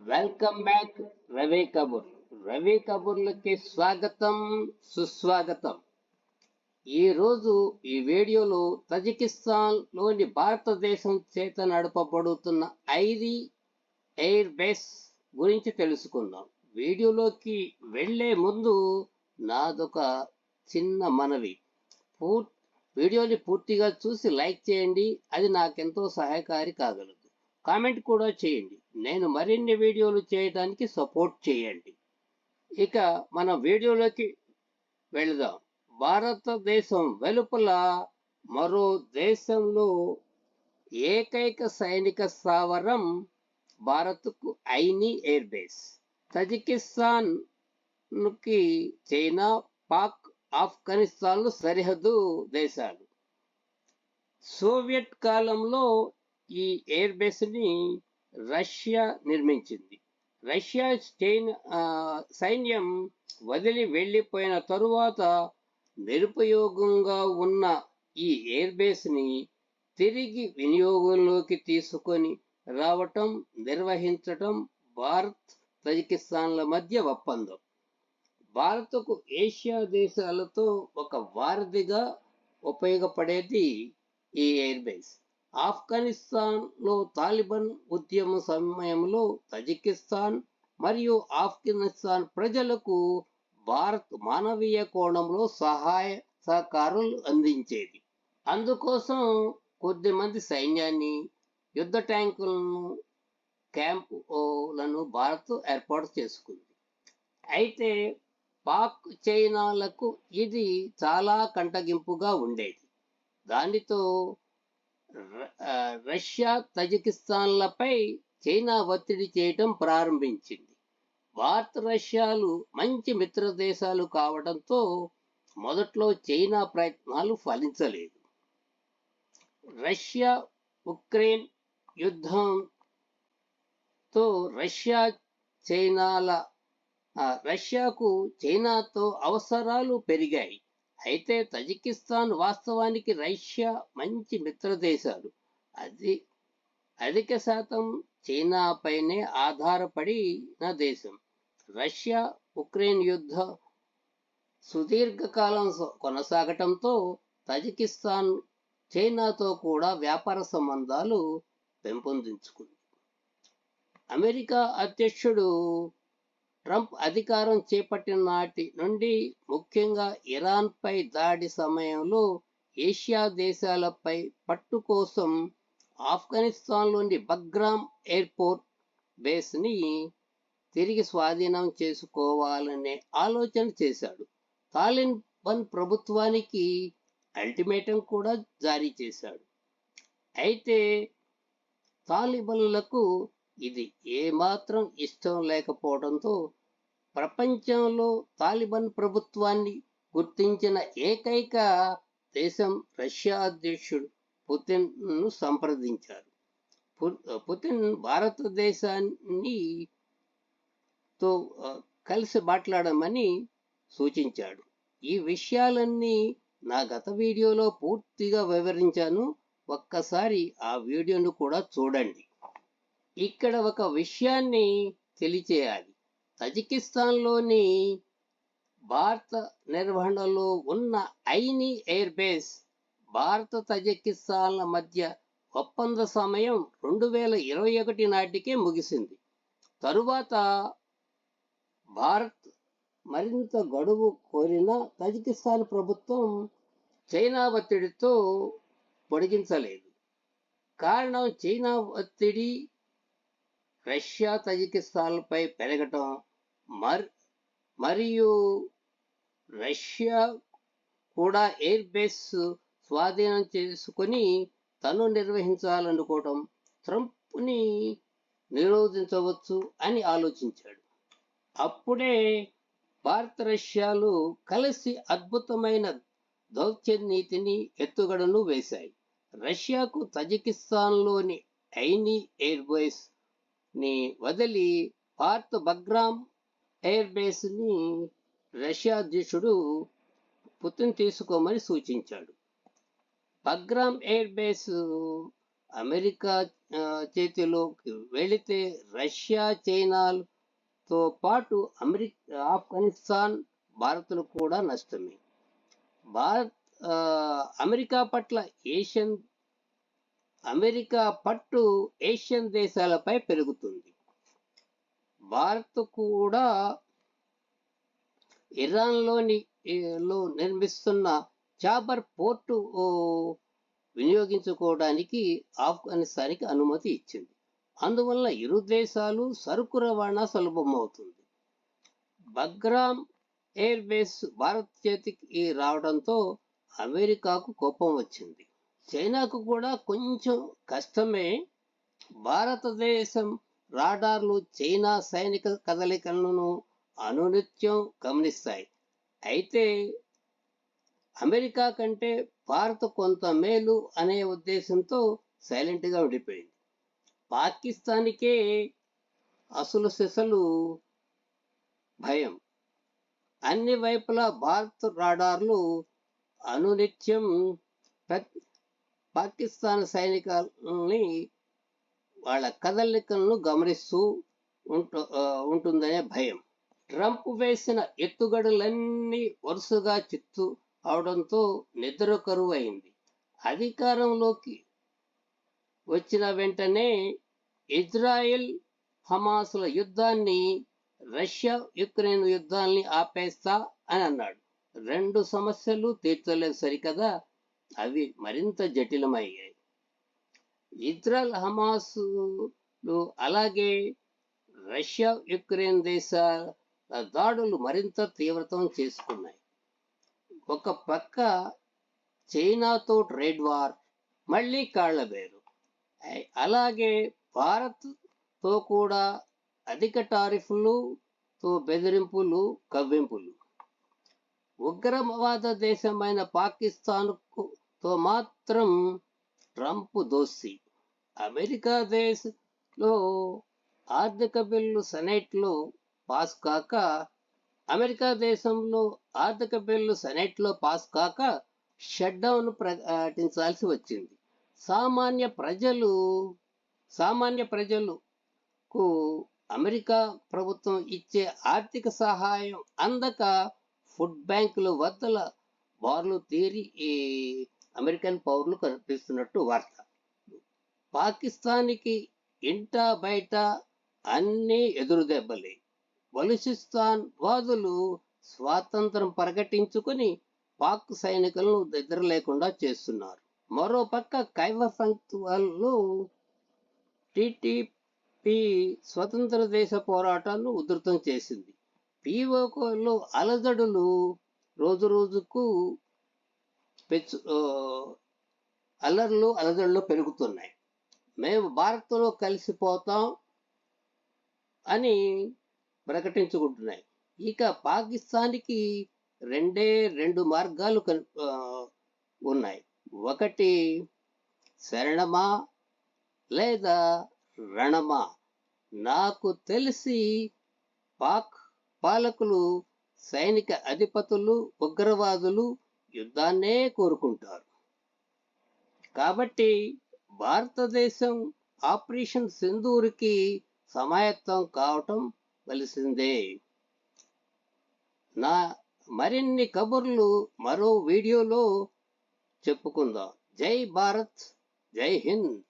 Welcome back Ravi కబూర్ రవి కబూర్లకి స్వాగతం సుస్వాగతం ఈ రోజు ఈ వీడియోలో తజికిస్తాన్లోని భారతదేశం చేత నడపబడుతున్న ఐరి ఎయిర్ బేస్ గురించి తెలుసుకుందాం. వీడియోలోకి వెళ్ళే ముందు నాదొక చిన్న మనవి. పూర్ వీడియోని పూర్తిగా చూసి లైక్ చేయండి. అది నాకెంతో సహాయకారి కాగలదు. కామెంట్ కూడా చేయండి. నేను మరిన్ని వీడియోలు చేయడానికి సపోర్ట్ చేయండి. ఇక మన వీడియోలోకి వెళదాం. భారతదేశం వెలుపల మరో దేశంలో ఏకైక సైనిక స్థావరం భారత్కు ఐని ఎయిర్ బేస్. తజికిస్తాన్కి చైనా పాక్ ఆఫ్ఘనిస్తాన్లు సరిహద్దు దేశాలు. సోవియట్ కాలంలో ఈ ఎయిర్ బేస్ని రష్యా నిర్మించింది. రష్యా చైనా సైన్యం వదిలి వెళ్ళిపోయిన తరువాత నిరుపయోగంగా ఉన్న ఈ ఎయిర్ బేస్ని తిరిగి వినియోగంలోకి తీసుకొని రావటం నిర్వహించటం భారత్ తజికిస్తాన్ల మధ్య ఒప్పందం. భారత్కు ఏషియా దేశాలతో ఒక వారధిగా ఉపయోగపడేది ఈ ఎయిర్ బేస్. ఆఫ్ఘనిస్తాన్లో తాలిబాన్ ఉద్యమ సమయంలో తజికిస్తాన్ మరియు ఆఫ్ఘనిస్తాన్ ప్రజలకు భారత్ మానవీయ కోణంలో సహాయ సహకారాలు అందించేది. అందుకోసం కొద్దిమంది సైన్యాన్ని యుద్ధ ట్యాంకులను క్యాంపులను భారత్ ఏర్పాటు చేసుకుంది. అయితే పాక్ చైనాలకు ఇది చాలా కంటగింపుగా ఉండేది. దానితో రష్యా తజికిస్తాన్లపై చైనా ఒత్తిడి చేయటం ప్రారంభించింది. భారత్ రష్యాలు మంచి మిత్ర దేశాలు కావడంతో మొదట్లో చైనా ప్రయత్నాలు ఫలించలేదు. రష్యా ఉక్రెయిన్ యుద్ధంతో రష్యా చైనాల రష్యాకు చైనాతో అవసరాలు పెరిగాయి. అయితే తజికిస్తాన్ వాస్తవానికి రష్యా మంచి మిత్ర దేశాలు అది అధిక శాతం చైనాపైనే ఆధారపడిన దేశం. రష్యా ఉక్రెయిన్ యుద్ధ సుదీర్ఘకాలం కొనసాగటంతో తజికిస్తాన్ చైనాతో కూడా వ్యాపార సంబంధాలు పెంపొందించుకుంది. అమెరికా అధ్యక్షుడు ట్రంప్ అధికారం చేపట్టిన నాటి నుండి ముఖ్యంగా ఇరాన్పై దాడి సమయంలో ఏషియా దేశాలపై పట్టు కోసం ఆఫ్ఘనిస్తాన్లోని బగ్రామ్ ఎయిర్పోర్ట్ బేస్ని తిరిగి స్వాధీనం చేసుకోవాలనే ఆలోచన చేశాడు. తాలిబాన్ ప్రభుత్వానికి అల్టిమేటం కూడా జారీ చేశాడు. అయితే తాలిబన్లకు ఇది ఏమాత్రం ఇష్టం లేకపోవడంతో ప్రపంచంలో తాలిబాన్ ప్రభుత్వాన్ని గుర్తించిన ఏకైక దేశం రష్యా అధ్యక్షుడు పుతిన్ను సంప్రదించారు. పు- పుతిన్ భారతదేశాన్ని తో కలిసి మాట్లాడమని సూచించాడు. ఈ విషయాలన్నీ నా గత వీడియోలో పూర్తిగా వివరించాను. ఒక్కసారి ఆ వీడియోను కూడా చూడండి. ఇక్కడ ఒక విషయాన్ని తెలియచేయాలి. తజికిస్తాన్లోని భారత నిర్వహణలో ఉన్న ఐని ఎయిర్ బేస్ భారత తజికిస్తాన్ల మధ్య ఒప్పంద సమయం రెండు వేల ఇరవై ఒకటి నాటికే ముగిసింది. తరువాత భారత్ మరింత గడువు కోరిన తజికిస్తాన్ ప్రభుత్వం చైనా ఒత్తిడితో పొడిగించలేదు. కారణం చైనా ఒత్తిడి రష్యా తజికిస్తాన్లపై పెరగటం మర్ మరియు రష్యా కూడా ఎయిర్ బేస్ స్వాధీనం చేసుకొని తను నిర్వహించాలనుకోవటం ట్రంప్ని నిరోధించవచ్చు అని ఆలోచించాడు. అప్పుడే భారత రష్యాలు కలిసి అద్భుతమైన దౌత్య నీతిని ఎత్తుగడను వేశాయి. రష్యాకు తజికిస్తాన్లోని ఐని ఎయిర్ బేస్ ని వదిలి భారత్ బగ్రామ్ ఎయిర్ బేస్ని రష్యా అధ్యక్షుడు పుతిన్ తీసుకోమని సూచించాడు. బగ్రామ్ ఎయిర్ బేస్ అమెరికా చేతిలోకి వెళితే రష్యా చైనాతో పాటు అమెరికా ఆఫ్ఘనిస్తాన్ భారత్లు కూడా నష్టమే. భారత్ అమెరికా పట్ల ఏషియన్ అమెరికా పట్టు ఏషియన్ దేశాలపై పెరుగుతుంది. భారత్ కూడా ఇరాన్లోని లో నిర్మిస్తున్న చాబర్ పోర్టు ఓ, వినియోగించుకోవడానికి ఆఫ్ఘనిస్తాన్కి అనుమతి ఇచ్చింది. అందువల్ల ఇరు దేశాలు సరుకు రవాణా సులభమవుతుంది. బగ్రామ్ ఎయిర్ బేస్ భారత్ చేతికి రావడంతో అమెరికాకు కోపం వచ్చింది. చైనాకు కూడా కొంచెం కష్టమే. భారతదేశం రాడార్లు చైనా సైనిక కదలికలను అనునిత్యం గమనిస్తాయి. అయితే అమెరికా కంటే భారత్ కొంత మేలు అనే ఉద్దేశంతో సైలెంట్గా ఉండిపోయింది. పాకిస్తాన్కే అసలు సిసలు భయం. అన్ని వైపులా భారత్ రాడార్లు అనునిత్యం పాకిస్తాన్ సైనికుల్ని వాళ్ళ కదలికలను గమనిస్తూ ఉంటు ఉంటుందనే భయం. ట్రంప్ వేసిన ఎత్తుగడలన్నీ వరుసగా చిత్తు అవడంతో నిద్ర కరువు అయింది అధికారంలోకి వచ్చిన వెంటనే ఇజ్రాయెల్ హమాసుల యుద్ధాన్ని రష్యా యుక్రెయిన్ యుద్ధాన్ని ఆపేస్తా అని అన్నాడు. రెండు సమస్యలు తీర్చలేదు సరికదా అవి మరింత జటిలమయ్యాయి. ఇజ్రాయల్ హమాసులు అలాగే రష్యా యుక్రెయిన్ దేశాల దాడులు మరింత తీవ్రతం చేసుకున్నాయి. ఒక పక్క చైనాతో ట్రేడ్ వార్ మళ్ళీ కాళ్ళబేరు అలాగే భారత్తో కూడా అధిక టారిఫ్లు తో బెదిరింపులు కవ్వింపులు. ఉగ్రవాద దేశమైన పాకిస్తాన్ తో మాత్రం ట్రంప్ దోసి అమెరికా దేశంలో ఆర్థిక బిల్లు సెనెట్లో పాస్ కాక అమెరికా దేశంలో ఆర్థిక బిల్లు సెనెట్లో పాస్ కాక షట్ డౌన్ ప్రకటించాల్సి వచ్చింది. సామాన్య ప్రజలు సామాన్య ప్రజలకు అమెరికా ప్రభుత్వం ఇచ్చే ఆర్థిక సహాయం అందక ఫుడ్ బ్యాంకులు వద్దల బార్లు తీరి ఈ అమెరికన్ పౌరులు కనిపిస్తున్నట్టు వార్త. పాకిస్తాన్కి ఇంట బయట అన్నీ ఎదురు దెబ్బలే. బలుచిస్తాన్ వాదులు స్వాతంత్రం ప్రకటించుకుని పాక్ సైనికులను దగ్గర లేకుండా చేస్తున్నారు. మరో పక్క కైవర్ వాళ్ళు టిటిపి స్వతంత్ర దేశ పోరాటాన్ని ఉధృతం చేసింది. పీఓకోలో అలజడులు రోజు రోజుకు పెచ్చు అల్లర్లు అలజడులు పెరుగుతున్నాయి. మేము భారత్లో కలిసిపోతాం అని ప్రకటించుకుంటున్నాయి. ఇక పాకిస్తాన్కి రెండే రెండు మార్గాలు ఉన్నాయి. ఒకటి శరణమా లేదా రణమా? నాకు తెలిసి పాక్ పాలకులు సైనిక అధిపతులు ఉగ్రవాదులు యుద్ధాన్నే కోరుకుంటారు. కాబట్టి భారతదేశం ఆపరేషన్ సింధూర్కి సమాయత్తం కావటం కలిసిందే నా మరిన్ని కబుర్లు మరో వీడియోలో చెప్పుకుందాం. జై భారత్ జై హింద్.